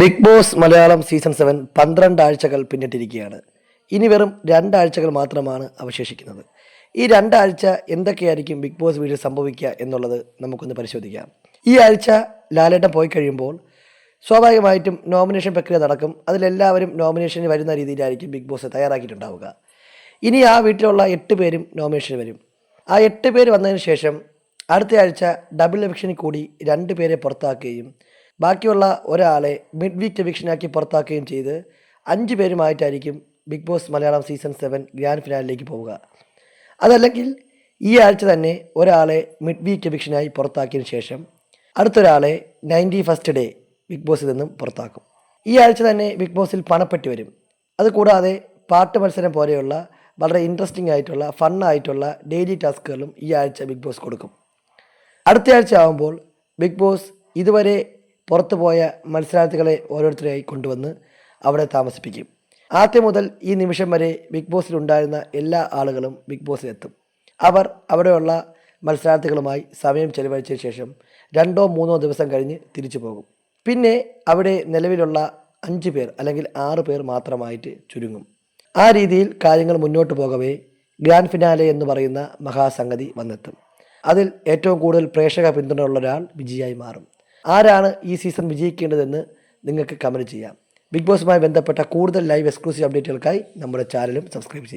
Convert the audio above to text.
Big boss Malayalam season seven പന്ത്രണ്ട് ആഴ്ചകൾ പിന്നിട്ടിരിക്കുകയാണ്. ഇനി വെറും രണ്ടാഴ്ചകൾ മാത്രമാണ് അവശേഷിക്കുന്നത്. ഈ രണ്ടാഴ്ച എന്തൊക്കെയായിരിക്കും ബിഗ് ബോസ് വീട്ടിൽ സംഭവിക്കുക എന്നുള്ളത് നമുക്കൊന്ന് പരിശോധിക്കാം. ഈ ആഴ്ച ലാലേട്ടൻ പോയി കഴിയുമ്പോൾ സ്വാഭാവികമായിട്ടും നോമിനേഷൻ പ്രക്രിയ നടക്കും. അതിലെല്ലാവരും നോമിനേഷന് വരുന്ന രീതിയിലായിരിക്കും ബിഗ് ബോസ് തയ്യാറാക്കിയിട്ടുണ്ടാവുക. ഇനി ആ വീട്ടിലുള്ള എട്ട് പേരും നോമിനേഷന് വരും. ആ എട്ട് പേര് വന്നതിന് ശേഷം അടുത്ത ആഴ്ച ഡബിൾ എവിക്ഷനിൽ കൂടി രണ്ട് പേരെ പുറത്താക്കുകയും ബാക്കിയുള്ള ഒരാളെ മിഡ് വീക്ക് എവിക്ഷനാക്കി പുറത്താക്കുകയും ചെയ്ത് അഞ്ച് പേരുമായിട്ടായിരിക്കും big boss Malayalam season seven grand ഫിനാലിലേക്ക് പോവുക. അതല്ലെങ്കിൽ ഈ ആഴ്ച തന്നെ ഒരാളെ മിഡ് വീക്ക് എവിക്ഷനായി പുറത്താക്കിയതിനു ശേഷം അടുത്തൊരാളെ നയന്റി ഫസ്റ്റ് ഡേ ബിഗ് ബോസിൽ നിന്നും പുറത്താക്കും. ഈ ആഴ്ച തന്നെ ബിഗ് ബോസിൽ പണപ്പെട്ടി വരും. അതുകൂടാതെ പാട്ട് മത്സരം പോലെയുള്ള വളരെ ഇൻട്രസ്റ്റിംഗ് ആയിട്ടുള്ള ഫണ്ണായിട്ടുള്ള ഡെയിലി ടാസ്കുകളും ഈ ആഴ്ച ബിഗ് ബോസ് കൊടുക്കും. അടുത്ത ആഴ്ച ആകുമ്പോൾ ബിഗ് ബോസ് ഇതുവരെ പുറത്തു പോയ മത്സരാർത്ഥികളെ ഓരോരുത്തരെയായി കൊണ്ടുവന്ന് അവിടെ താമസിപ്പിക്കും. ആദ്യം മുതൽ ഈ നിമിഷം വരെ ബിഗ് ബോസിൽ ഉണ്ടായിരുന്ന എല്ലാ ആളുകളും ബിഗ് ബോസിലെത്തും അവർ അവിടെയുള്ള മത്സരാർത്ഥികളുമായി സമയം ചെലവഴിച്ച ശേഷം രണ്ടോ മൂന്നോ ദിവസം കഴിഞ്ഞ് തിരിച്ചു പോകും. പിന്നെ അവിടെ നിലവിലുള്ള അഞ്ച് പേർ അല്ലെങ്കിൽ ആറ് പേർ മാത്രമായിട്ട് ചുരുങ്ങും. ആ രീതിയിൽ കാര്യങ്ങൾ മുന്നോട്ട് പോകവേ ഗ്രാൻഡ് ഫിനാലെ എന്ന് പറയുന്ന മഹാസംഗതി വന്നെത്തും. അതിൽ ഏറ്റവും കൂടുതൽ പ്രേക്ഷക പിന്തുണയുള്ള ഒരാൾ വിജയായി മാറും. ആരാണ് ഈ സീസൺ വിജയിക്കേണ്ടതെന്ന് നിങ്ങൾക്ക് കമന്റ് ചെയ്യാം. ബിഗ് ബോസുമായി ബന്ധപ്പെട്ട കൂടുതൽ ലൈവ് എക്സ്ക്ലൂസീവ് അപ്ഡേറ്റുകൾക്കായി നമ്മുടെ ചാനലും സബ്സ്ക്രൈബ് ചെയ്യും.